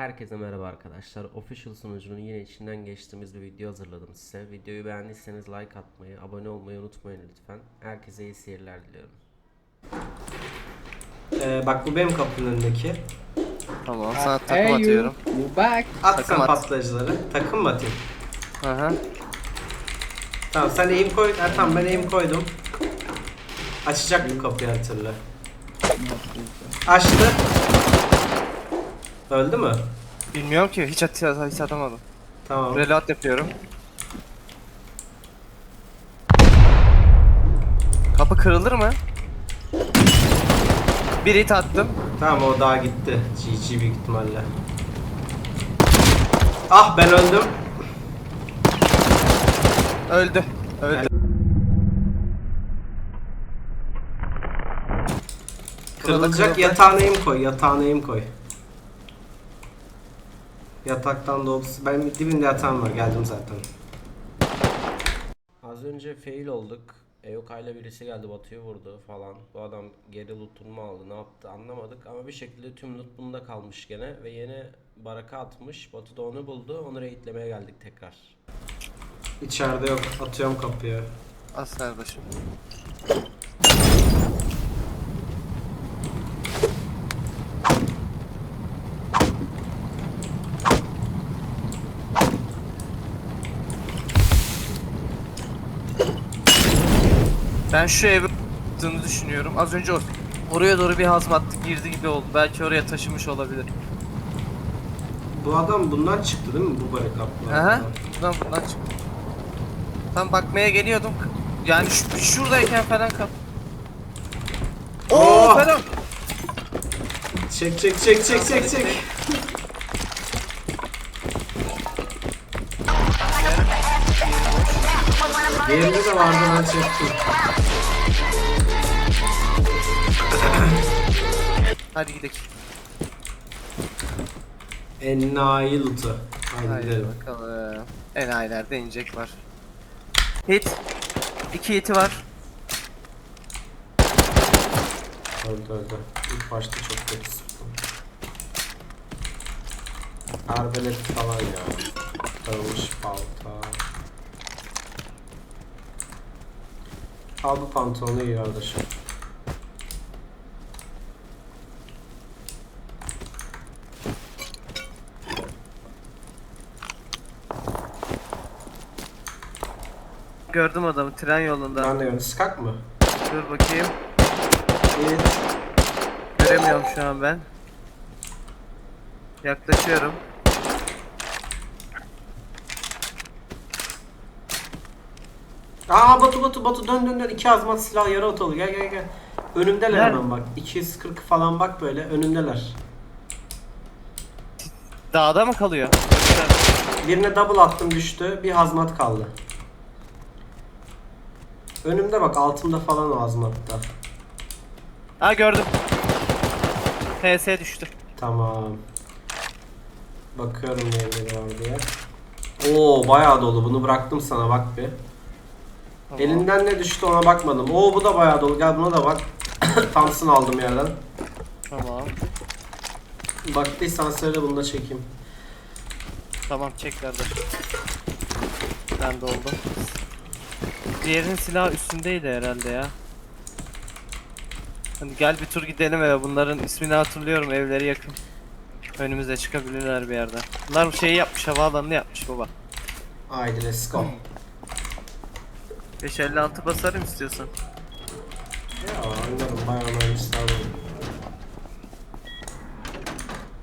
Herkese merhaba arkadaşlar. Official sunucunun yine içinden geçtiğimiz bir video hazırladım size. Videoyu beğendiyseniz like atmayı, abone olmayı unutmayın lütfen. Herkese iyi seyirler diliyorum. Ee, bak bu benim kapının önündeki. Tamam sana Hey takım you, atıyorum. you back. At Takım sen at. patlayıcıları. Takım mı atayım? Hı hı. Tamam sen aim koy. Ha, tamam ben aim koydum. Açacak bu kapıyı her türlü. Açtı. Öldü mü? Bilmiyorum ki hiç, at hiç atamadım. Tamam. Reload yapıyorum. Kapı kırılır mı? Bir hit attım. Tamam o daha gitti. GG büyük ihtimalle. Ah ben öldüm. Öldü. Öldü. Kırılacak kırıldı. yatağına koy. Yatağına koy. Yataktan da olsun. Ben dibinde yatağım var. Geldim zaten. Az önce fail olduk. Eyoka ile birisi geldi Batu'yu vurdu falan. Bu adam geri loot'unu mu aldı ne yaptı anlamadık. Ama bir şekilde tüm loot bunda kalmış gene. Ve yeni baraka atmış. Batu da onu buldu. Onu raidlemeye geldik tekrar. İçeride yok. Atıyorum kapıyı. As kardeşim. Ben şu evi attığını düşünüyorum. Az önce o- oraya doğru bir hazmat girdi gibi oldu. Belki oraya taşımış olabilir. Bu adam bundan çıktı değil mi? Bu barikatlar. Aha. Buradan buradan çıktı. Tam bakmaya geliyordum. Yani şu, şuradayken falan kap. Oo Oh! falan. Çek çek çek çek çek çek. Diğerinde de vardı ben çektim. Hadi gidelim. Enayi loot'u. Hadi Haydi gidelim. bakalım. Enayilerde inecek var. Hit. İki hiti var. Öldü öldü. İlk başta çok kötü sıktım. Arbelet falan ya. Kırılmış balta. Al bu pantolonu iyi kardeşim. Gördüm adamı tren yolunda. Ben de gördüm. Skak mı? Dur bakayım. İyi. Göremiyorum şu an ben. Yaklaşıyorum. Aa Batu Batu Batu dön dön dön. İki azmat silah yarı otalı. Gel gel gel. Önümdeler Nerede? hemen bak. 240 falan bak böyle. Önümdeler. Dağda mı kalıyor? Birine double attım düştü. Bir hazmat kaldı. Önümde bak altımda falan o hazmatta. Ha gördüm. HS düştü. Tamam. Bakıyorum neleri var diye. Oo bayağı dolu. Bunu bıraktım sana bak bir. Tamam. Elinden ne düştü ona bakmadım. Oo bu da bayağı dolu. Gel buna da bak. Thompson aldım yerden. Tamam. Baktıysan söyle bunu da çekeyim. Tamam çek kardeş. Ben de oldu. Diğerinin silahı üstündeydi herhalde ya. Hadi gel bir tur gidelim eve. Bunların ismini hatırlıyorum. Evleri yakın. Önümüze çıkabilirler bir yerden. Bunlar bu şeyi yapmış. Havaalanını yapmış baba. Haydi let's go. 556 basarım istiyorsan. Ya oynarım bayağı mühendisler.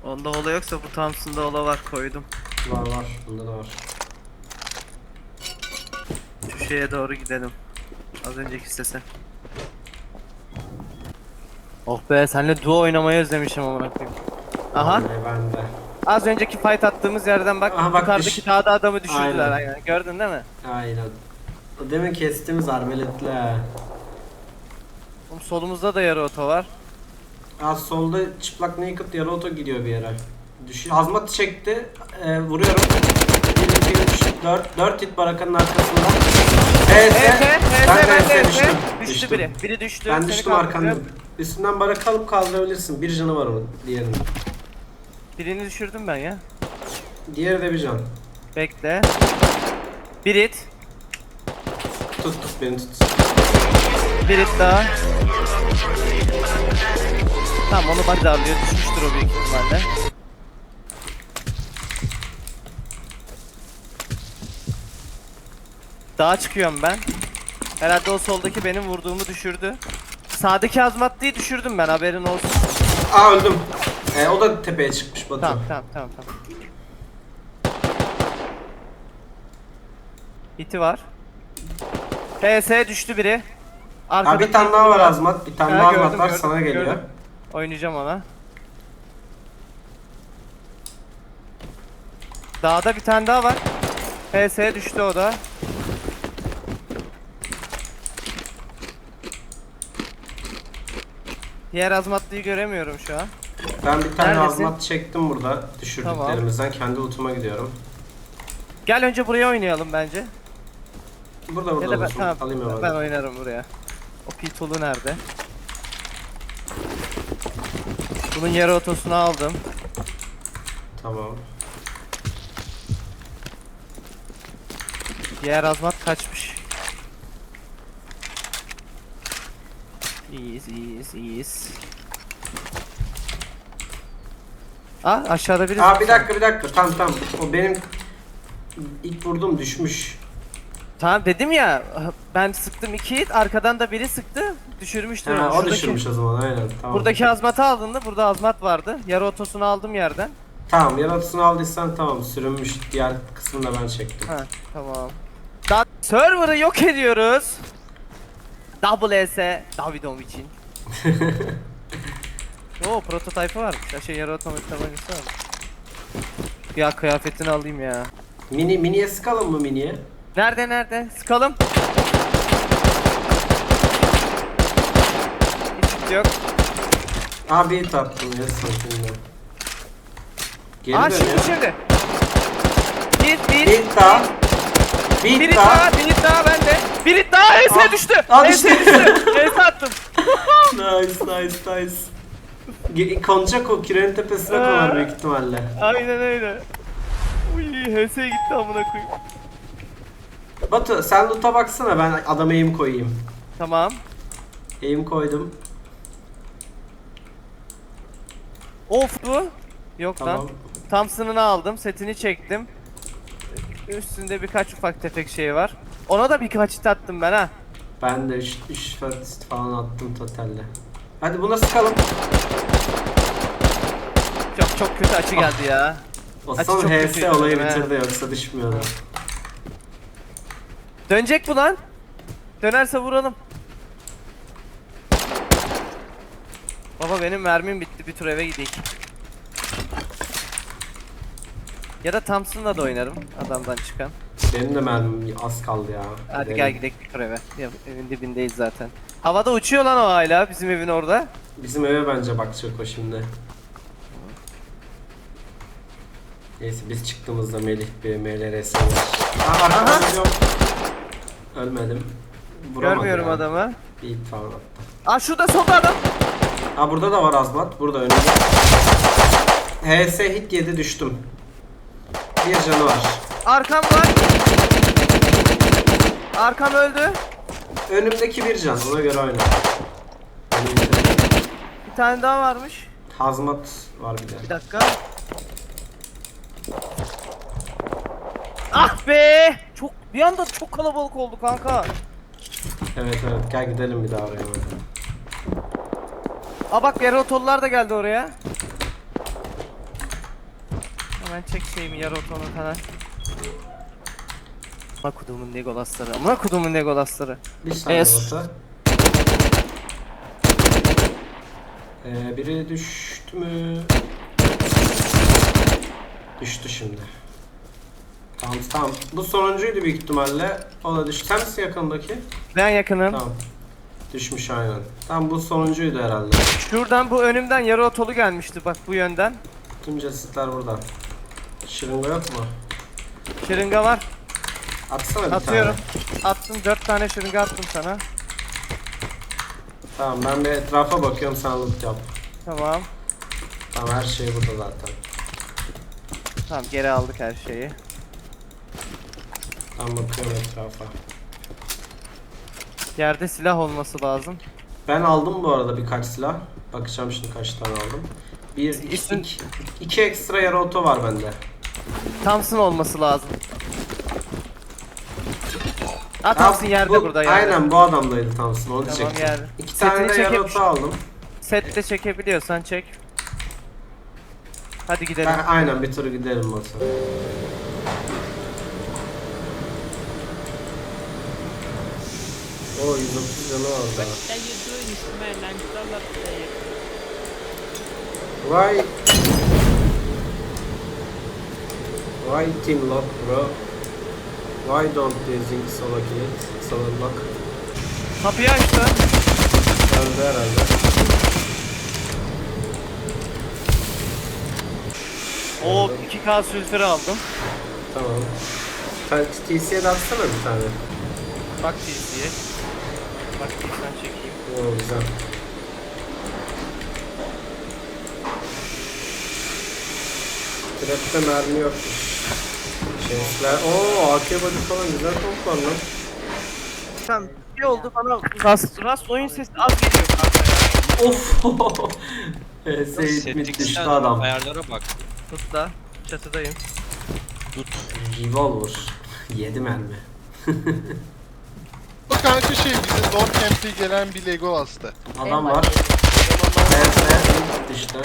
Onda ola yoksa bu Thompson'da ola var koydum. Var var. Bunda da var. Şeye doğru gidelim. Az önceki sese. Oh be senle duo oynamayı özlemişim amına koyayım. Aha Vallahi Ben de. az önceki fight attığımız yerden bak Aha, bak yukarıdaki düş- dağda adamı düşürdüler Aynen. aynen. Gördün değil mi? Aynen. O demin kestiğimiz arbeletle. ha. Oğlum solumuzda da yarı oto var. Az solda çıplak naked yarı oto gidiyor bir yere. Düş Hazmat çekti. Ee, vuruyorum. 1, 2, 3, 4. 4 hit barakanın arkasında. Evet, HS, HS Ben de HS HS. düştüm. Düştü Düştüm. biri. Biri düştü. Ben seni düştüm arkandan. Üstünden baraka alıp kaldırabilirsin. Bir canı var onun diğerinin. Birini düşürdüm ben ya. Diğeri de bir can. Bekle. Bir it. Tut tut beni tut. Bir it daha. Tamam onu bak alıyor. Düşmüştür o büyük ihtimalle. Dağa çıkıyorum ben. Herhalde o soldaki benim vurduğumu düşürdü. Sağdaki azmatlıyı düşürdüm ben haberin olsun. Aa öldüm. Ee, o da tepeye çıkmış Batu. Tamam tamam tamam tamam. İti var. PS düştü biri. Aa, bir tane daha var Azmat. Bir tane Ha, daha gördüm, Azmat var gördüm, sana geliyor. gördüm. Oynayacağım ona. Dağda bir tane daha var. PS düştü o da. Diğer azmatlıyı göremiyorum şu an. Ben bir tane Neredesin? Azmat çektim burada. Düşürdüklerimizden. Kendi ultuma gidiyorum. Gel önce buraya oynayalım bence. Burada Ya burada da ben, olsun. tamam, Alayım hemen. ben oynarım buraya. O pitolu nerede? Bunun yarı otosunu aldım. Tamam. Diğer azmat kaçmış. İyiyiz, iyiyiz, iyiyiz. Aa aşağıda biri. Aa bir dakika bir dakika. Tamam tamam. O benim ilk vurdum düşmüş. Tamam dedim ya ben sıktım iki hit arkadan da biri sıktı düşürmüştür. Ha, o düşürmüş o zaman aynen. Tamam. Buradaki azmatı aldın da burada azmat vardı. Yarı otosunu aldım yerden. Tamam yaratısını aldıysan tamam sürünmüş. Diğer kısmını da ben çektim. Ha tamam. Da server'ı yok ediyoruz. Double S Davidov için. Oo prototype'ı varmış. Ya şey yarı otomatik tabancası var. Ya kıyafetini alayım ya. Mini miniye sıkalım mı miniye? Nerede nerede? Sıkalım. Hiç yok. Hit attım ya sakinle. Geri Aa şimdi şimdi. Bir Bir bir. daha. Bir Bir daha, daha. bir daha bende. Bir hit daha ES Aa, düştü. aa, ES düştü. attım. nice nice nice. Ge- Konacak o kirenin tepesine konar büyük ihtimalle. Aynen öyle. Uy HS gitti amına koyayım. Batu sen loot'a baksana ben adama aim koyayım. Tamam. Aim koydum. Of bu. Yok Tamam. lan. Thompson'ını aldım, setini çektim. Üstünde birkaç ufak tefek şey var. Ona da birkaç hit attım ben ha. Ben de 3 3 first falan attım totalde. Hadi buna sıkalım. Çok çok kötü açı geldi ya. O Açı son çok HS kötüydü olayı benim, he. bitirdi yoksa düşmüyordu. Dönecek bu lan. Dönerse vuralım. Baba benim mermim bitti. Bir tur eve gideyim. Ya da Thompson'la da oynarım adamdan çıkan. Benim de mermim az kaldı ya. Hadi gel gidelim tur eve. Ya, evin dibindeyiz zaten. Havada uçuyor lan o hala bizim evin orada. Bizim eve bence bakacak o şimdi. Neyse biz çıktığımızda Melih bir MLRS var. Aa arkadan geliyorum. Ölmedim. Vuramadı Görmüyorum ya. adamı. Bir hit falan attı. Aa şurada solda adam. Aa burada da var Azmat. Burada önümde. HS hit yedi düştüm. Bir canı var. Arkam var. Arkam öldü. Önümdeki bir can. Ona göre oyna. Bir tane daha varmış. Hazmat var bir Bir de. dakika. Ah be! Çok bir anda çok kalabalık oldu kanka. Evet evet gel gidelim bir daha oraya. Aa bak yarı otollar da geldi oraya. Hemen çek şeyimi yarı otonu falan. Amına kudumun Legolas'ları. Amına kudumun Legolas'ları. Bir Es. Batu. Ee, biri düştü mü? Düştü şimdi. Tamam tamam. Bu sonuncuydu büyük ihtimalle. O da düştü. Sen misin yakındaki? Ben yakınım. Tamam. Düşmüş aynen. Tamam bu sonuncuydu herhalde. Şuradan bu önümden yarı otolu gelmişti bak bu yönden. Tüm cesetler burada. Şırınga yok mu? Şırınga var. Atsana bir Atıyorum. tane. Attım dört tane şırınga attım sana. Tamam ben bir etrafa bakıyorum sen loot yap. Tamam. Tamam her şey burada zaten. Tamam geri aldık her şeyi. Ben bakıyorum etrafa. Yerde silah olması lazım. Ben aldım bu arada birkaç silah. Bakacağım şimdi kaç tane aldım. Bir, iki, İsim- iki, iki ekstra yarı oto var bende. Thompson olması lazım. Aa Thompson yerde bu- burada yerde. Aynen bu adamdaydı Thompson onu Tamam diyecektim. yerde. İki Setini tane de yarı çekemiş. oto aldım. Sette çekebiliyorsan çek. Hadi gidelim. Ben, aynen bir tur gidelim motor. O 130 canı var daha. What are you doing, Ismail? I'm still up there. Why? Why team lock bro? Why don't they think? Solo lock? Kapıyı açtı. Öldü herhalde. O 2K sülfür aldım. Tamam. Sen TC'ye de atsana bir tane. Bak TC'ye. Bak TC'den çekeyim. Oo güzel. Trap'te mermi yokmuş. Şeyler. Oo AK body falan güzel top var lan. Tamam. Bir oldu bana rast, rast oyun sesi az geliyor kanka. Of. Seyit mit düştü adam. Ayarlara bak. Tut da. Çatıdayım. Revolver. 7 mermi. Bu kanka şey bizim Lord Camp'te gelen bir Legolas'tı. Adam var. Evet düştü.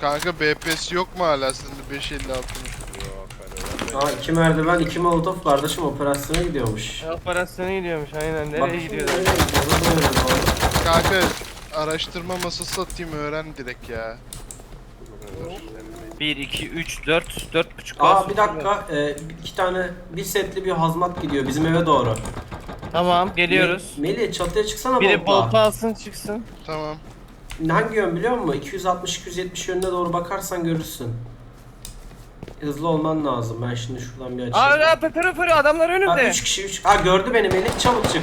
Kanka BPS yok mu hala sende 556'nın? Aa iki merdiven iki molotof kardeşim operasyona gidiyormuş. Operasyona gidiyormuş aynen. Nereye Bakayım gidiyor? nereye gidiyor, ne böyle oldu? Kanka araştırma masası atayım öğren direkt ya. 1, 2, 3, 4, 4 buçuk Aa bir dakika e, iki tane bir setli bir hazmat gidiyor bizim eve doğru. Tamam geliyoruz. Me- Melih çatıya çıksana Biri boltla. bolta alsın çıksın. Tamam. Hangi yön biliyor musun? 260-270 yönüne doğru bakarsan görürsün. Hızlı olman lazım. Ben şimdi şuradan bir açayım. Aa pepero pepero adamlar Ha, önümde. 3 kişi 3. Ha gördü beni Melih çabuk çık.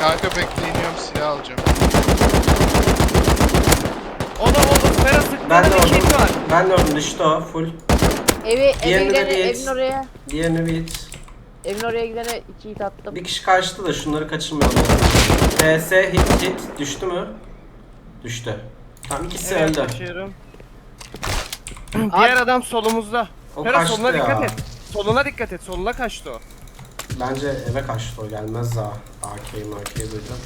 Kanka bekle iniyorum silah alacağım. O da o da Ferhat sıktı. Ben de bir kit oldum. var. Ben de oldum düştü o full. Evi, eve Diğerini de gidene, bir evin oraya, Diğerini bir it. evin oraya gidene iki hit attım. Bir kişi kaçtı da şunları kaçırmayalım. TS hit hit düştü mü? Düştü. Tamam ikisi Evet, kaçıyorum. Diğer adam solumuzda. O Ferhat kaçtı soluna ya. dikkat et. Soluna dikkat et. Soluna kaçtı o. Bence eve kaçtı o gelmez daha. AK'yi AK'yi duydum.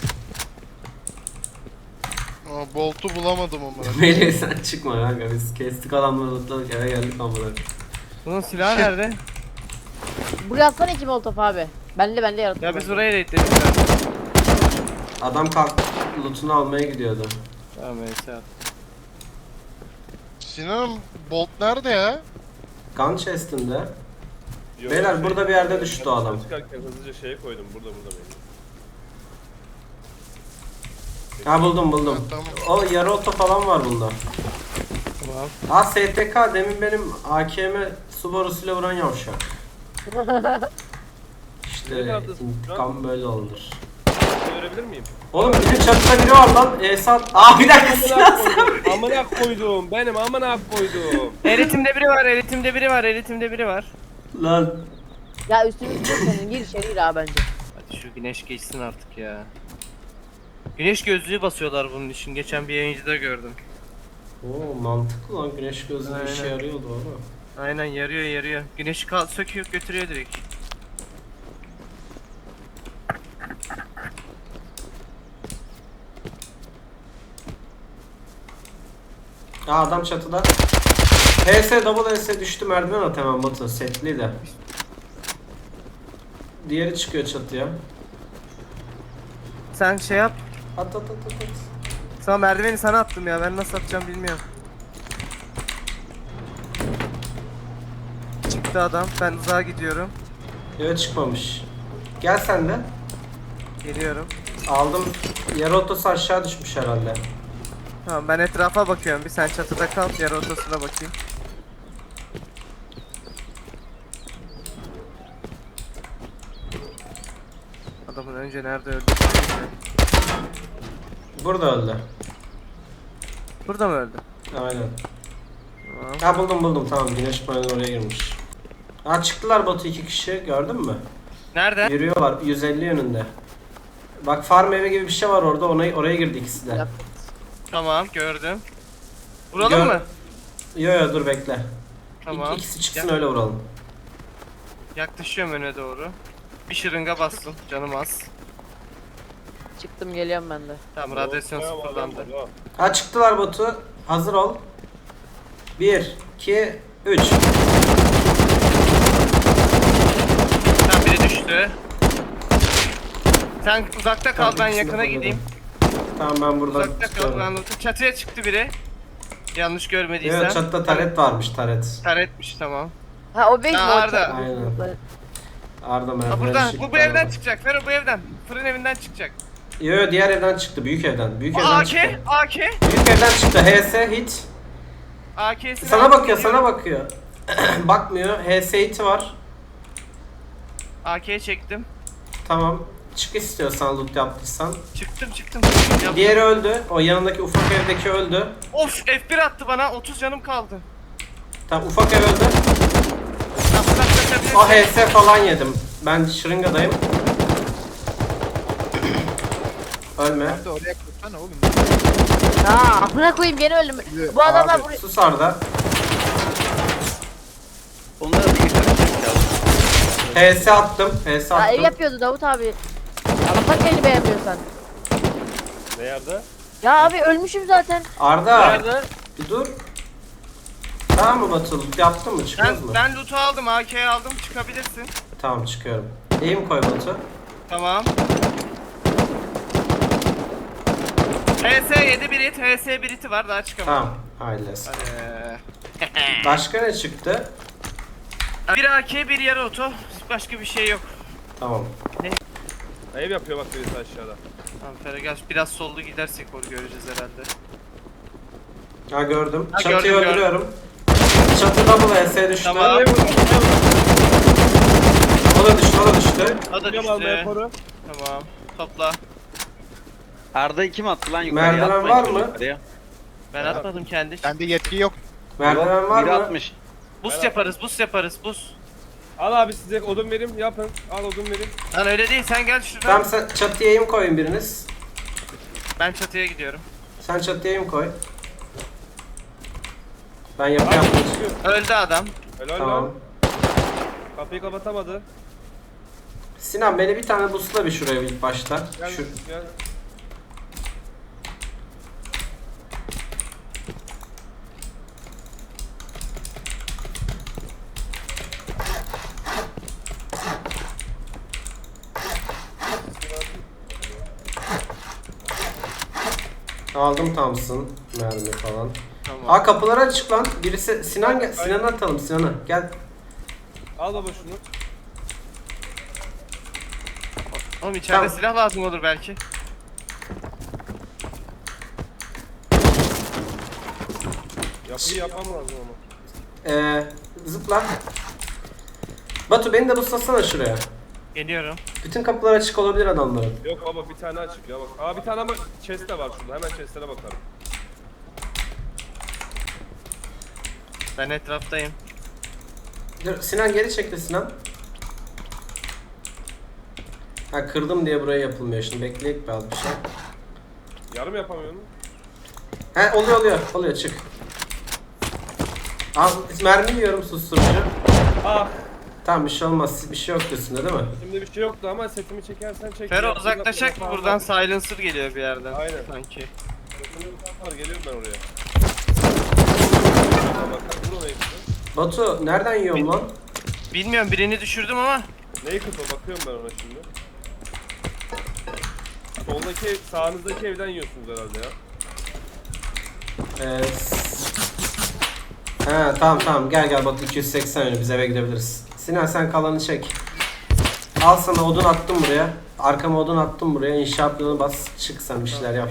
Aa, boltu bulamadım ama. Melih sen çıkma kanka biz kestik adamları lootladık eve geldik amına. Bunun silahı nerede? Buraya atsana iki molotof abi. Bende bende yarattım. Ya biz buraya raidledik. Adam kalk lootunu almaya gidiyordu. Tamam neyse at. Sinan bolt nerede ya? Gun chest'inde. Yok, Beyler, şey, burada bir yerde düştü o adam. Çıkarken hızlıca şeye koydum burada burada benim. Ha buldum buldum. Ha, tamam. O yarı oto falan var bunda. Tamam. Ha STK demin benim AKM Subaru'suyla vuran yavşak. işte Ne kaldın? intikam böyle olur. Görebilir miyim? Oğlum bizim çatıda biri var lan. Esat. Aa bir dakika Amına Sinan koydum. Amına koydum. Benim amına koydum. Eritimde biri var, eritimde biri var, eritimde biri var. Lan. Ya üstümüzde senin gir içeri gir abi bence. Hadi şu güneş geçsin artık ya. Güneş gözlüğü basıyorlar bunun için. Geçen bir yayıncıda gördüm. Oo mantıklı lan güneş gözlüğü işe Aynen. yarıyor doğru. Aynen yarıyor yarıyor. Güneşi kal söküyor götürüyor direkt. Aa adam çatıda. HS double HS düştü merdiven at hemen Batu setli de. Diğeri çıkıyor çatıya. Sen şey yap. At at at at. at. Sana merdiveni sana attım ya. Ben nasıl atacağım bilmiyorum. Çıktı adam. Ben uzağa gidiyorum. Yok çıkmamış. Gel sen de. Geliyorum. Aldım. Yarı otosu aşağı düşmüş herhalde. Tamam ben etrafa bakıyorum. Bir sen çatıda kal. Yarı ortasına bakayım. Adamın önce nerede öldü? Burada öldü. Burada mı öldü? Aynen. Tamam. Ha buldum buldum tamam güneş paneli oraya girmiş. Ha çıktılar Batu iki kişi gördün mü? Nerede? Yürüyorlar 150 yönünde. Bak farm evi gibi bir şey var orada ona, oraya girdi ikisi de. Yap. Tamam gördüm. Vuralım Gör- mı? Yo yo dur bekle. Tamam. İk, ikisi çıksın öyle vuralım. Yaklaşıyorum öne doğru. Bir şırınga bastım. Canım az. Çıktım geliyorum ben de. Tamam radyasyon sıfırlandı. Ha çıktılar Batu. Hazır ol. 1, 2, 3. Tamam biri düştü. Sen uzakta kal Tamam, ben yakına de gideyim. Tamam ben burada Uzakta kal tutuyorum. Çatıya çıktı biri. Yanlış görmediysem. Evet çatıda taret varmış taret. Taretmiş tamam. Ha o beş mi? Ha, O Arda. Aynen. Arda Ha merdiven buradan bu bu evden çıkacak. Fero bu evden. Fırın evinden çıkacak. Yo diğer evden çıktı büyük evden. Büyük evden AK, çıktı. AK, Büyük evden çıktı. HS hit. AK'si. Sana bakıyor sana bakıyor. Bakmıyor. HS hiti var. AK'ye çektim. Tamam. Çık istiyorsan loot yaptıysan. Çıktım çıktım. Yaptım. Diğeri öldü. O yanındaki ufak evdeki öldü. Of F1 attı bana 30 canım kaldı. Tamam ufak ev öldü. O HS falan yedim. Ben şırıngadayım. Ölme. de oraya koysana oğlum. Ha amına koyayım gene öldüm. Bu adamlar buraya... sus Arda. Onlara bir geçelim. HS attım. HS Ha ev attım. yapıyordu Davut abi. Allah'tan beni beğenmiyorsan. Ne yerde? Ya abi ölmüşüm zaten. Arda. Nerede? Bir dur. Tamam mı Batu? Loot Yaptın mı? Ben, Çıkıyoruz mu? ben loot'u aldım AK'yi aldım çıkabilirsin. Tamam çıkıyorum. Eğim koy Batu. Tamam. HS 7 bir it, HS bir iti var daha çıkamadım. Tamam. Ailes. Ee, Başka ne çıktı? bir AK bir yarı oto. Başka bir şey yok. Tamam. Ev yapıyor bak birisi aşağıda. Tamam Feragaz biraz sollu gidersek onu göreceğiz herhalde. Ha gördüm. Ha, Çatıyı gördüm, öldürüyorum. Çatı double HS düştü. Tamam. O da düştü, o da düştü. O da almaya düştü. koru. Tamam. Topla. Arda'yı kim attı lan yukarıya? Merdiven Atmayın var mı? yukarıya. Ben atmadım kendi. Bende yetki yok. Merdiven var mı? atmış. Boost yaparız, boost yaparız, boost. Al abi size odun vereyim yapın. Al odun vereyim. Lan öyle değil sen gel şuradan. Tamam sen çatıya eğim koyun biriniz. Ben çatıya gidiyorum. Sen çatıya eğim koy. Ben. Abi çıkıyor. Öldü adam. Helal Tamam. lan. Kapıyı kapatamadı. Sinan beni bir tane busla bir şuraya bir ilk başta. Gel Şu, gel. Aldım Thompson mermi falan. Tamam. Aa kapıları açık lan. Birisi Sinan gel. Sinan'ı atalım Sinan'ı. Gel. Al baba şunu. Oğlum içeride Tamam. silah lazım olur belki. Yapıyı yapmam lazım ama. Ee, zıpla. Batu beni de buslasana şuraya. Geliyorum. Bütün kapılar açık olabilir adamların. Yok baba bir tane açık ya bak. Aa bir tane ama chest de var şurada. Hemen chestlere bakalım. Ben etraftayım. Dur, Sinan geri çekti Sinan. Ha kırdım diye buraya yapılmıyor şimdi bekleyek biraz bir şey. Yarım yapamıyorum. He oluyor oluyor oluyor çık. Al mermi yiyorum susturucu. Ah! Tamam bir şey olmaz bir şey yok üstünde değil mi? Şimdi bir şey yoktu ama setimi çekersen çek. Fero yapı- mı buradan? Silencer geliyor bir yerden. Aynen. Sanki. Var geliyorum ben oraya. Bak bak vur oraya işte. Batu nereden yiyorum lan? Bilmiyorum birini düşürdüm ama. Neyi kısa bakıyorum ben ona şimdi. Soldaki ev, sağınızdaki evden yiyorsunuz herhalde ya. Ee, He tamam tamam gel gel Batu 280 yönü biz eve gidebiliriz. Sinan sen kalanı çek. Al sana odun attım buraya. Arkama odun attım buraya. İnşaat yolu bas çık sen bir şeyler yap.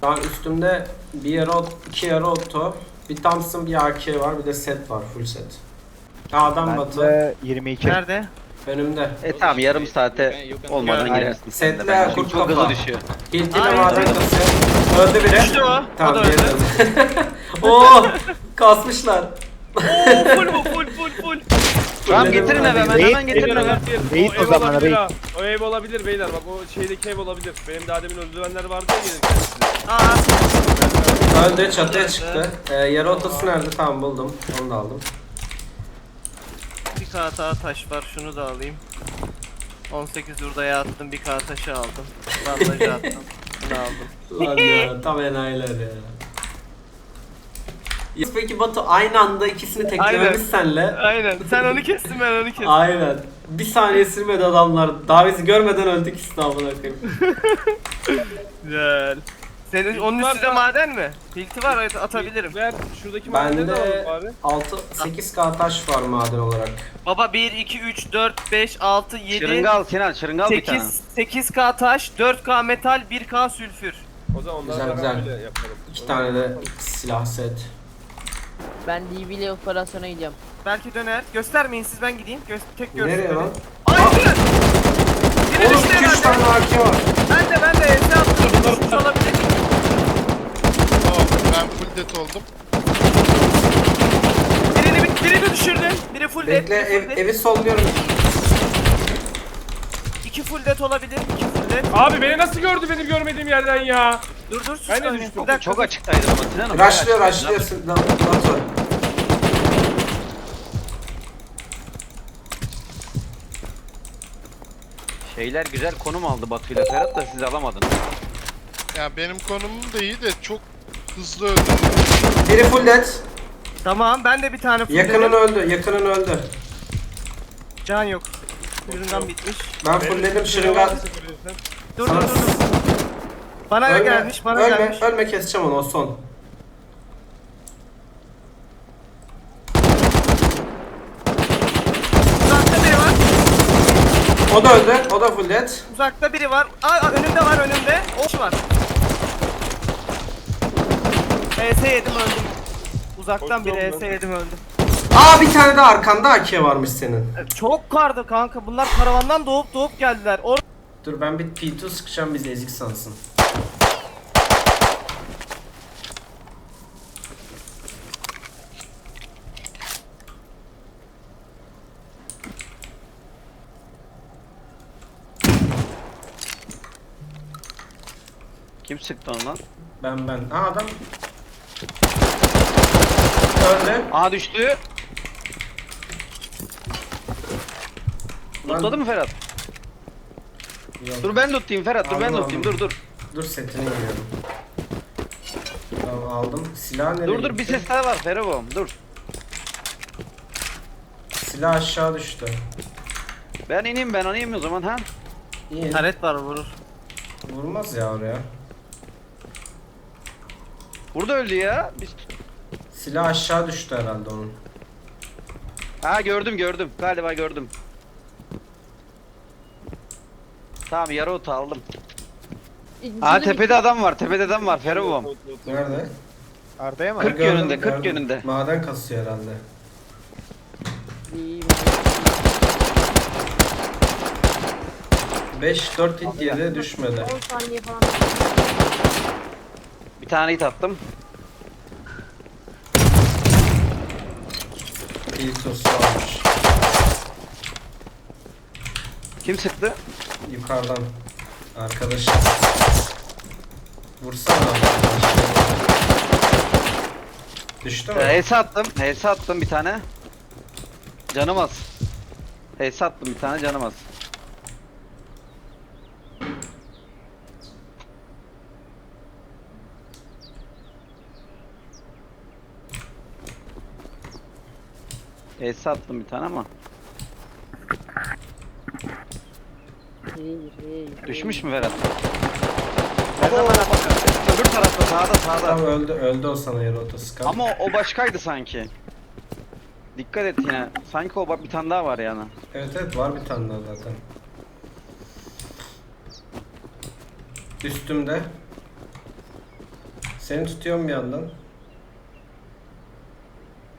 Şu an üstümde bir yarı ot, iki yarı oto, bir Thompson, bir AK var, bir de set var, full set. Adam Bende 22. Nerede? önümde. E tamam yarım saate olmadan girersin. sen de. Setle Ben kurt çok kafa. hızlı düşüyor. Hiltiyle Aynen. maden kasıyor. Öldü biri. Düştü o. O Tamam da geri öldü. dön. Oo! Kasmışlar. Oo full bu full full full. Tamam getirin eve hemen hemen getirin eve. Raid o ev zaman, olabilir ha. O ev olabilir beyler bak o şeydeki ev olabilir. Benim daha demin öldürenler vardı ya gelirken. Aa Öldü çatıya çıktı. Ee, yarı otası nerede? Tamam buldum. Onu da aldım. bir kağıt daha taş var şunu da alayım. 18 hurdaya attım bir kağıt taşı aldım. Bandajı attım. Bunu aldım. Lan ya tam enayiler ya. Ya Peki Batu aynı anda ikisini teklememiz senle. Aynen. Sen onu kestin ben onu kestim. Aynen. Bir saniye sürmedi adamlar. Daha bizi görmeden öldük amına koyayım. Güzel. Senin onun üstünde maden mi? Hilti var evet atabilirim. Ver şuradaki madenleri de Bende alalım abi. 6 8k taş var maden olarak. Baba 1 2 3 4 5 6 7 Şırınga al Sinan şırınga al bir tane. 8 8k taş, 4k metal, 1k sülfür. O zaman Güzel, onlardan güzel. öyle yapalım. İki Öyle tane de silah set. Ben DB ile operasyona gidiyorum. Belki döner. Göstermeyin siz ben gideyim. Gö tek görsün. Nereye lan? Hayır! Biri Oğlum düştü 2-3 herhalde. tane AK var. Ben de ben de ES attım. Düşmüş olabilir. Tamam ben full dead oldum. Birini, birini düşürdün. Biri full dead, Bekle biri ev, full dead. evi solluyorum. İki full dead olabilir. iki full dead. Abi beni nasıl gördü benim görmediğim yerden ya? Dur dur sus. Ben de oynayın. düştüm. Bir dakika, Çok dur. açıktaydı ama Sinan'ım. Raşlıyor raşlıyorsun. Lan Batu. Şeyler güzel konum aldı Batu'yla Ferhat da siz alamadınız. Ya benim konumum da iyi de çok hızlı öldüm. Biri full. Tamam ben de bir tane full Yakının öldü. Yakının öldü. Can yok. Üründen bitmiş. Ben fullledim şırınga. Dur dur dur. dur. Bana Ölme, gelmiş, bana ölme, gelmiş. ölme keseceğim onu o son. Uzakta biri var. O da öldü. O da full dead. Uzakta biri var. Aa, önümde var önümde. Oş var. ES yedim öldüm. Uzaktan bir ES yedim öldüm. Aa bir tane de arkanda AK varmış senin. E, Çok kardı kanka. Bunlar karavandan doğup doğup geldiler. Or Dur ben bir P2 sıkacağım bizi ezik sansın. Kim sıktı onu lan? Ben ben. Aa adam. Öldü. Aa düştü. Lan- Tutladı mı Ferhat? Yok. Dur ben tutayım Ferhat dur ben Aldım, dur dur. Dur setini geliyorum. Tamam aldım. Silah nereye Dur dur bir gitti? ses daha var Ferhat'ım dur. Silah aşağı düştü. Ben ineyim ben ineyim o zaman ha. İyi. Taret var vurur. Vurmaz ya oraya. Burada öldü ya. Biz... Silah aşağı düştü herhalde onun. Ha gördüm gördüm. Galiba gördüm. Tamam yarı otu aldım. Aa tepede adam var tepede adam var Ferhat'ım. Nerede? Arda'ya mı? 40 Gördüm, yönünde 40 gördüm. yönünde. Maden kasıyor herhalde. İyi, 5-4 hit yedi düşmedi. 10 saniye falan. Bir tane hit attım. İyi sosu varmış. Kim sıktı? Yukarıdan. Arkadaşım. Vursana. Düştü mü? Ee, HS attım. HS attım bir tane. Canım az. HS attım bir tane canım az. HS attım bir tane ama. İyi, iyi. Düşmüş mü Ferhat? Ne zamana bakar? Öbür tarafta sağda sağda. Tamam öldü, öldü o sana yarı otoskop. Ama o, o başkaydı sanki. Dikkat et yine. Sanki o bak bir tane daha var yani. Evet evet var bir tane daha zaten. Üstümde. Seni tutuyorum bir yandan.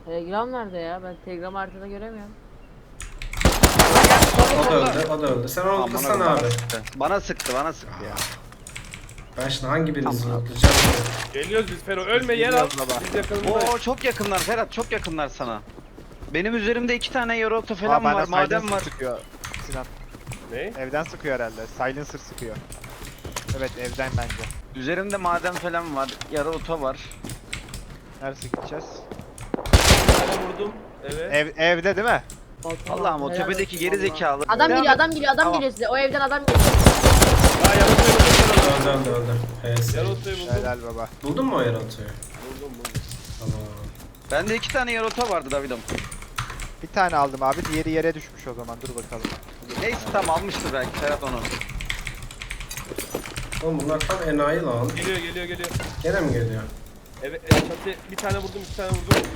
Telegram nerede ya? Ben Telegram haritada göremiyorum. O da öldü, o da öldü. Sen onu bana abi. sıktı. Bana sıktı, bana sıktı ya. Ben şimdi hangi birinizi unutacağım? Geliyoruz biz Fero. Ölme yer al. Biz yakınındayız. Oo çok yakınlar Ferhat çok yakınlar sana. Benim üzerimde iki tane Yorota falan var, maden silencer var. Sıkıyor. Sinan Ne? evden sıkıyor herhalde. Silencer sıkıyor. Evet evden bence. Üzerimde maden falan var, Yorota var. Neresi gideceğiz? Vurdum. Evet. Ev, evde değil mi? Allah'ım o tepedeki geri zekalı. Adam Devam geliyor et. adam geliyor adam Tamam. geliyor size. O evden adam geliyor. Aa Yarota'yı buldum. Öldü öldü öldü. PS. Yarota'yı buldum. Helal baba. Buldun mu o yaratıyı? Buldum buldum. Tamam. Bende iki tane Yorota vardı Davidom. Bir tane aldım abi. Diğeri yere düşmüş o zaman. Dur bakalım. Neyse tam almıştır belki Ferhat onu. Oğlum bunlar tam enayi lan. Geliyor geliyor geliyor. Gene mi geliyor? Evet, evet çatı bir tane vurdum, iki tane vurdum.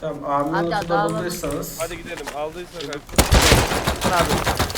Tamam abimin Hadi, notu hadi, da bulduysanız. Hadi gidelim. Aldıysa kanka. Abi.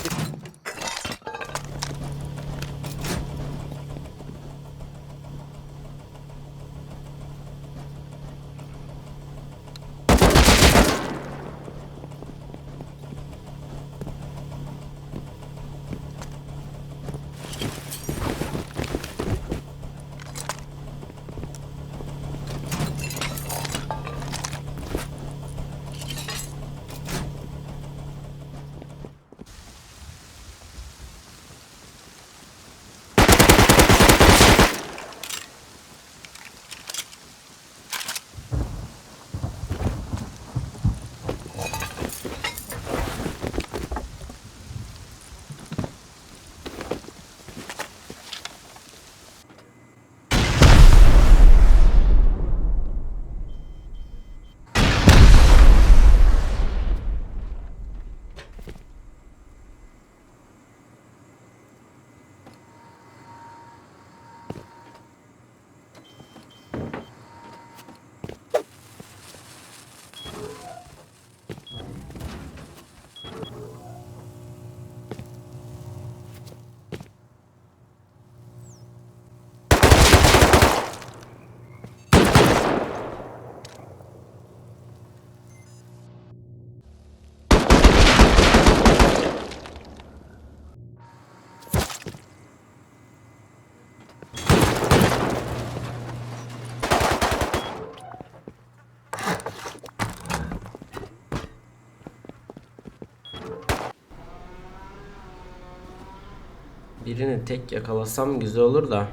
Birini tek yakalasam güzel olur da.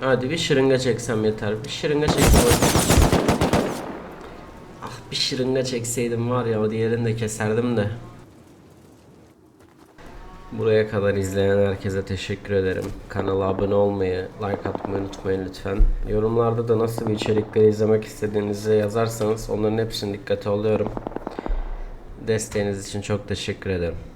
Hadi bir şırınga çeksem yeter. Bir şırınga çeksem. Ah bir şırınga çekseydim var ya o diğerini de keserdim de. Buraya kadar izleyen herkese teşekkür ederim. Kanala abone olmayı, like atmayı unutmayın lütfen. Yorumlarda da nasıl bir içerikleri izlemek istediğinizi yazarsanız onların hepsini dikkate alıyorum. Desteğiniz için çok teşekkür ederim.